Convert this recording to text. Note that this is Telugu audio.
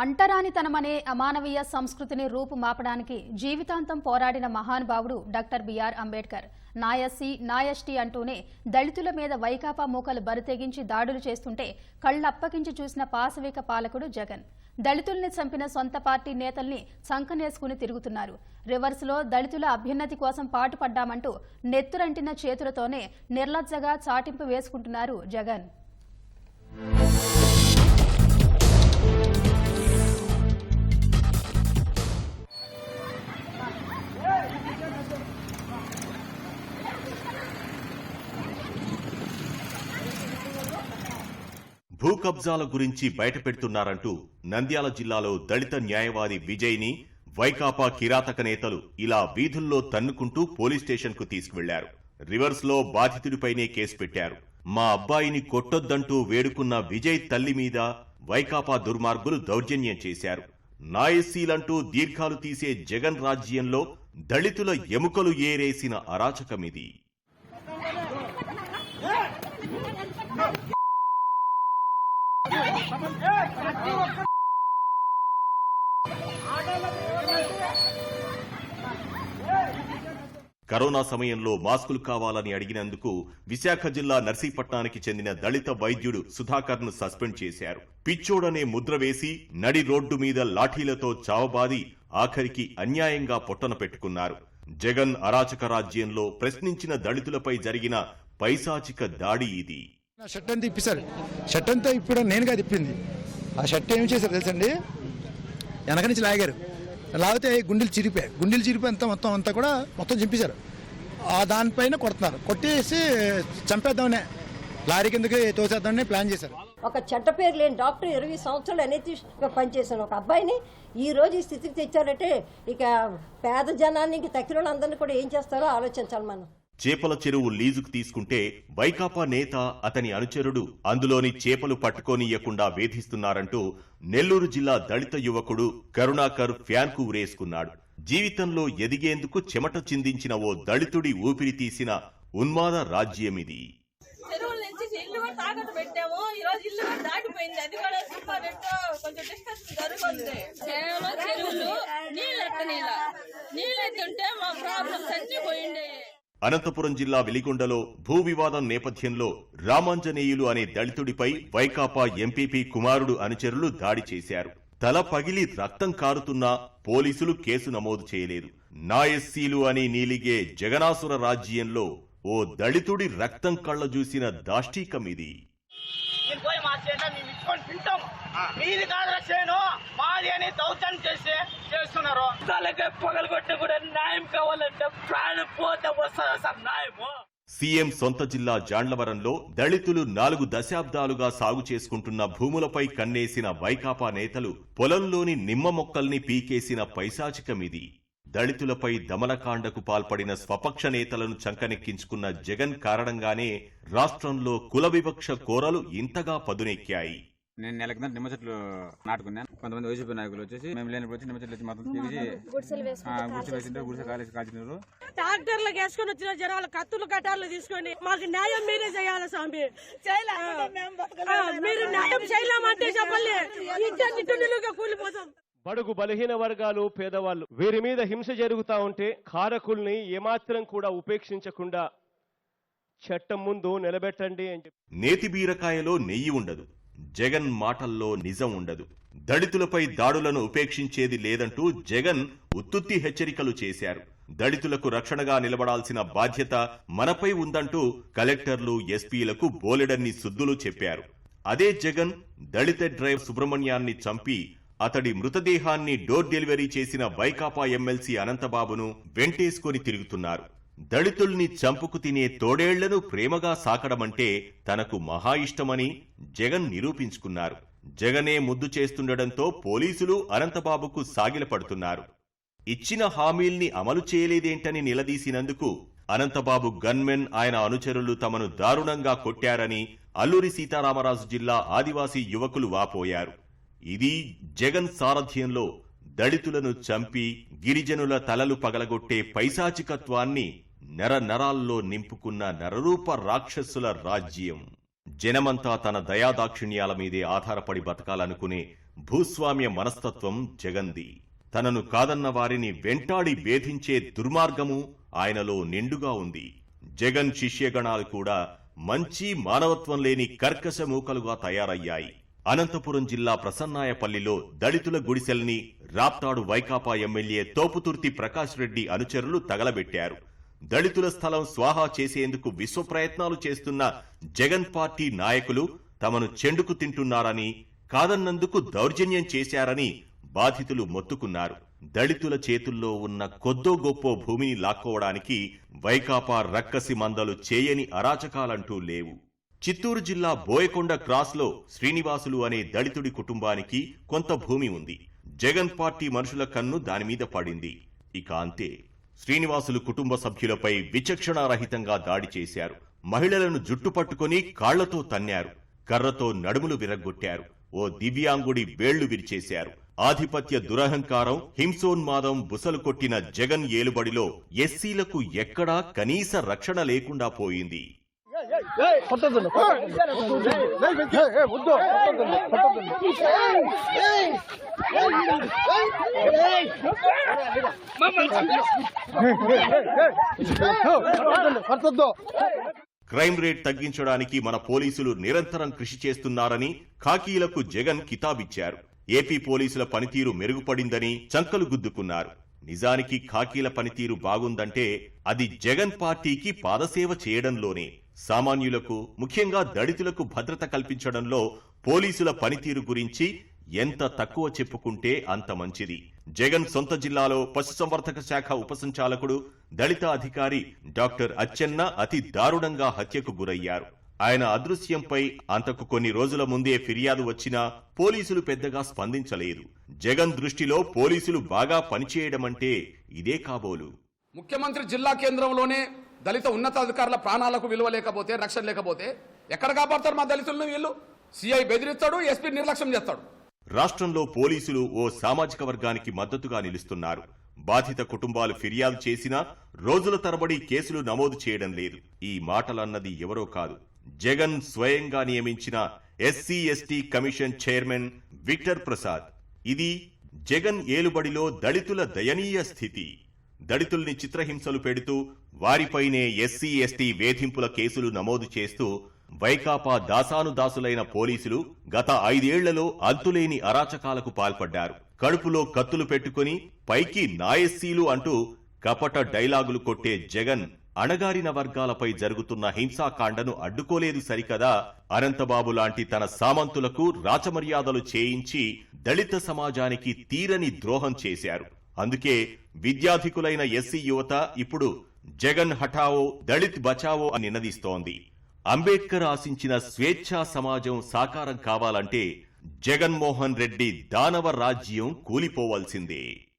అంటరానితనమనే అమానవీయ సంస్కృతిని రూపుమాపడానికి జీవితాంతం పోరాడిన మహానుభావుడు డాక్టర్ బిఆర్ అంబేద్కర్ నాయస్సి నాయష్టి అంటూనే దళితుల మీద వైకాపా మూకలు బరితెగించి దాడులు చేస్తుంటే కళ్ళప్పగించి చూసిన పాశవిక పాలకుడు జగన్. దళితుల్ని చంపిన సొంత పార్టీ నేతల్ని సంకనేసుకుని తిరుగుతున్నారు. రివర్స్లో దళితుల అభ్యున్నతి కోసం పాటుపడ్డామంటూ నెత్తురంటిన చేతులతోనే నిర్లజ్జగా చాటింపు వేసుకుంటున్నారు జగన్. భూకబ్జాల గురించి బయటపెడుతున్నారంటూ నంద్యాల జిల్లాలో దళిత న్యాయవాది విజయ్ని వైకాపా కిరాతక నేతలు ఇలా వీధుల్లో తన్నుకుంటూ పోలీస్ స్టేషన్కు తీసుకువెళ్ళారు. రివర్స్లో బాధితుడిపైనే కేసు పెట్టారు. మా అబ్బాయిని కొట్టొద్దంటూ వేడుకున్న విజయ్ తల్లి మీద వైకాపా దుర్మార్గులు దౌర్జన్యం చేశారు. నాయసీలంటూ దీర్ఘాలు తీసే జగన్ రాజ్యంలో దళితుల ఎముకలు ఏరేసిన అరాచకమిది. కరోనా సమయంలో మాస్కులు కావాలని అడిగినందుకు విశాఖ జిల్లా నర్సీపట్నానికి చెందిన దళిత వైద్యుడు సుధాకర్ను సస్పెండ్ చేశారు. పిచ్చోడనే ముద్ర వేసి నడి రోడ్డు మీద లాఠీలతో చావబాది ఆఖరికి అన్యాయంగా పొట్టన పెట్టుకున్నారు. జగన్ అరాచక రాజ్యంలో ప్రశ్నించిన దళితులపై జరిగిన పైశాచిక దాడి ఇది. నా షర్ట్ అంతా ఇప్పిస్తారు షర్ట్ అంతా ఇప్పుడు నేనుగా తిప్పింది ఆ షర్ట్ ఏం చేశారు తెలుసండి? వెనక నుంచి లాగారు. లాగితే గుండెలు చిరిపాయి గుండెలు చిరిపోయి అంతా మొత్తం అంతా కూడా మొత్తం చింపేశారు. ఆ దానిపైన కొడుతున్నారు. కొట్టేసి చంపేద్దామనే లారీ కిందకి తోసేద్దామని ప్లాన్ చేశారు. ఒక చెడ్డ పేరు లేని డాక్టర్ ఇరవై సంవత్సరాలు అనేది పనిచేశాను. ఒక అబ్బాయిని ఈ రోజు ఈ స్థితికి తెచ్చారంటే ఇక పేద జనాన్ని ఇంక తక్కిన వాళ్ళందరినీ కూడా ఏం చేస్తారో ఆలోచించాలి మనం. చేపల చెరువు లీజుకు తీసుకుంటే వైకాపా నేత అతని అనుచరుడు అందులోని చేపలు పట్టుకోనియ్యకుండా వేధిస్తున్నారంటూ నెల్లూరు జిల్లా దళిత యువకుడు కరుణాకర్ ఫ్యాన్కు ఉరేసుకున్నాడు జీవితంలో ఎదిగేందుకు చెమట చిందించిన ఓ దళితుడి ఊపిరి తీసిన ఉన్మాద రాజ్యమిది. చెరువుల నుంచి తాకట్టు పెట్టాము. ఈ రోజు ఇల్లు దాటిపోయింది. అది కూడా సుమారెట్టు కొంచెం డిస్కషన్ జరుగుతుంది. చెరువులు నీళ్ళు ఎత్తనీలా నీళ్ళు ఎత్తుంటే మా ప్రాబ్లమ్స్ అన్ని పోయిండే అనంతపురం జిల్లా వెలిగొండలో భూ వివాదం నేపథ్యంలో రామాంజనేయులు అనే దళితుడిపై వైకాపా ఎంపీపీ కుమారుడు అనుచరులు దాడి చేశారు. తల పగిలి రక్తం కారుతున్నా పోలీసులు కేసు నమోదు చేయలేదు. నాయస్సీలు అని నీలిగే జగనాసుర రాజ్యంలో ఓ దళితుడి రక్తం కళ్ళ చూసిన దాష్టీకమిది మీది కాదురా చేను మాది అని దౌర్జన్యం చేసి చేస్తున్నారు. తలకే పగలగొట్టి కూడా న్యాయం కావాలంటే ప్రాణం పోతే వస్తుందా సార్ న్యాయము. సీఎం సొంత జిల్లా జాండ్లవరంలో దళితులు నాలుగు దశాబ్దాలుగా సాగు చేసుకుంటున్న భూములపై కన్నేసిన వైకాపా నేతలు పొలంలోని నిమ్మ మొక్కల్ని పీకేసిన పైశాచికమిది దళితులపై దమనకాండకు పాల్పడిన స్వపక్ష నేతలను చంకనెక్కించుకున్న జగన్ కారణంగానే రాష్ట్రంలో కుల వివక్ష కోరలు ఇంతగా పదునెక్కాయి. నేను నెల కింద నిమ్మ చెట్లు నాటుకున్నాను. కొంతమంది వైసీపీ నాయకులు వచ్చేసి మేము లేనప్పుడు వచ్చి నిమ్మ చెట్లు వచ్చి మొత్తం తీసి గుడిసెలు వేసింటే గుడిసె కాలేసి కాల్చినారు. ట్రాక్టర్లకు వేసుకొని వచ్చిన జనాలు కత్తులు కట్టాలు తీసుకొని మాకు న్యాయం మీరే చేయాలి స్వామి. మీరు న్యాయం చేయలేమంటే చెప్పండి. కూలిపోతాం. బడుగు బలహీన వర్గాలు పేదవాళ్ళు వీరి మీద హింస జరుగుతా ఉంటే కారకుల్ని ఏమాత్రం కూడా ఉపేక్షించకుండా చట్టం ముందు నిలబెట్టండి అని చెప్పి నేతి బీరకాయలో నెయ్యి ఉండదు. జగన్ మాటల్లో నిజం ఉండదు. దళితులపై దాడులను ఉపేక్షించేది లేదంటూ జగన్ ఉత్తుత్తి హెచ్చరికలు చేశారు. దళితులకు రక్షణగా నిలబడాల్సిన బాధ్యత మనపై ఉందంటూ కలెక్టర్లు ఎస్పీలకు బోలెడన్ని సుద్దులు చెప్పారు. అదే జగన్ దళిత డ్రైవర్ సుబ్రహ్మణ్యాన్ని చంపి అతడి మృతదేహాన్ని డోర్ డెలివరీ చేసిన వైకాపా ఎమ్మెల్సీ అనంతబాబును వెంటేసుకొని తిరుగుతున్నారు. దళితుల్ని చంపుకు తినే తోడేళ్ళను ప్రేమగా సాకడమంటే తనకు మహా ఇష్టమని జగన్ నిరూపించుకున్నారు. జగనే ముద్దు చేస్తుండటంతో పోలీసులు అనంతబాబుకు సాగిలపడుతున్నారు. ఇచ్చిన హామీల్ని అమలు చేయలేదేంటని నిలదీసినందుకు అనంతబాబు గన్మెన్ ఆయన అనుచరులు తమను దారుణంగా కొట్టారని అల్లూరి సీతారామరాజు జిల్లా ఆదివాసీ యువకులు వాపోయారు. ఇది జగన్ సారథ్యంలో దళితులను చంపి గిరిజనుల తలలు పగలగొట్టే పైశాచికత్వాన్ని నెర నరాల్లో నింపుకున్న నరరూప రాక్షసుల రాజ్యం. జనమంతా తన దయాదాక్షిణ్యాల మీదే ఆధారపడి బతకాలనుకునే భూస్వామ్య మనస్తత్వం జగంది. తనను కాదన్న వారిని వెంటాడి వేధించే దుర్మార్గము ఆయనలో నిండుగా ఉంది. జగన్ శిష్యగణాలు కూడా మంచి మానవత్వం లేని కర్కశ మూకలుగా తయారయ్యాయి. అనంతపురం జిల్లా ప్రసన్నాయపల్లిలో దళితుల గుడిసెల్ని రాప్తాడు వైకాపా ఎమ్మెల్యే తోపుతుర్తి ప్రకాష్ రెడ్డి అనుచరులు తగలబెట్టారు. దళితుల స్థలం స్వాహా చేసేందుకు విశ్వ ప్రయత్నాలు చేస్తున్న జగన్ పార్టీ నాయకులు తమను చెండుకు తింటున్నారని కాదన్నందుకు దౌర్జన్యం చేశారని బాధితులు మొత్తుకున్నారు. దళితుల చేతుల్లో ఉన్న కొద్దో గొప్పో భూమిని లాక్కోవడానికి వైకాపా రక్కసి మందలు చేయని అరాచకాలంటూ లేవు. చిత్తూరు జిల్లా బోయకొండ క్రాస్లో శ్రీనివాసులు అనే దళితుడి కుటుంబానికి కొంత భూమి ఉంది. జగన్ పార్టీ మనుషుల కన్ను దానిమీద పడింది. ఇక అంతే. శ్రీనివాసులు కుటుంబ సభ్యులపై విచక్షణారహితంగా దాడి చేశారు. మహిళలను జుట్టు పట్టుకుని కాళ్ళతో తన్నారు. కర్రతో నడుములు విరగ్గొట్టారు. ఓ దివ్యాంగుడి వేళ్ళు విరిచేశారు. ఆధిపత్య దురహంకారం హింసోన్మాదం బుసలు కొట్టిన జగన్ ఏలుబడిలో ఎస్సీలకు ఎక్కడా కనీస రక్షణ లేకుండా పోయింది. క్రైమ్ రేట్ తగ్గించడానికి మన పోలీసులు నిరంతరం కృషి చేస్తున్నారని ఖాకీలకు జగన్ కితాబిచ్చారు. ఏపీ పోలీసుల పనితీరు మెరుగుపడిందని చంకలు గుద్దుకున్నారు. నిజానికి ఖాకీల పనితీరు బాగుందంటే అది జగన్ పార్టీకి పాదసేవ చేయడంలోనే సామాన్యులకు ముఖ్యంగా దళితులకు భద్రత కల్పించడంలో పోలీసుల పనితీరు గురించి ఎంత తక్కువ చెప్పుకుంటే అంత మంచిది. జగన్ సొంత జిల్లాలో పశుసంవర్ధక శాఖ ఉపసంచాలకుడు దళిత అధికారి డాక్టర్ అచ్చెన్న అతి దారుణంగా హత్యకు గురయ్యారు. ఆయన అదృశ్యంపై అంతకు కొన్ని రోజుల ముందే ఫిర్యాదు వచ్చినా పోలీసులు పెద్దగా స్పందించలేదు. జగన్ దృష్టిలో పోలీసులు బాగా పనిచేయడమంటే ఇదే కాబోలు. ముఖ్యమంత్రి జిల్లా కేంద్రంలోనే దళిత ఉన్నతాధికారుల ప్రాణాలకు విలువ లేకపోతే రక్షణ లేకపోతే ఎక్కడ కాపాడతారు మా దళితులను వీళ్ళు? సిఐ బెదిరిస్తాడు ఎస్పీ నిర్లక్ష్యం చేస్తాడు. రాష్ట్రంలో పోలీసులు ఓ సామాజిక వర్గానికి మద్దతుగా నిలుస్తున్నారు. బాధిత కుటుంబాలు ఫిర్యాదు చేసినా రోజుల తరబడి కేసులు నమోదు చేయడం లేదు. ఈ మాటలన్నది ఎవరో కాదు. జగన్ స్వయంగా నియమించిన SC ST commission chairman Victor Prasad. ఇది జగన్ ఏలుబడిలో దళితుల దయనీయ స్థితి. దళితుల్ని చిత్రహింసలు పెడుతూ వారిపైనే ఎస్సీ ఎస్టీ వేధింపుల కేసులు నమోదు చేస్తూ వైకాపా దాసానుదాసులైన పోలీసులు గత ఐదేళ్ళలో అంతులేని అరాచకాలకు పాల్పడ్డారు. కడుపులో కత్తులు పెట్టుకుని పైకి నాయస్సీలు అంటూ కపట డైలాగులు కొట్టే జగన్ అణగారిన వర్గాలపై జరుగుతున్న హింసాకాండను అడ్డుకోలేదు సరికదా. అనంతబాబు లాంటి తన సామంతులకు రాచమర్యాదలు చేయించి దళిత సమాజానికి తీరని ద్రోహం చేశారు. అందుకే విద్యాధికులైన ఎస్సీ యువత ఇప్పుడు జగన్ హఠావో దళిత్ బచావో అని నినదిస్తోంది. అంబేద్కర్ ఆశించిన స్వేచ్ఛా సమాజం సాకారం కావాలంటే జగన్మోహన్ రెడ్డి దానవ రాజ్యం కూలిపోవాల్సిందే.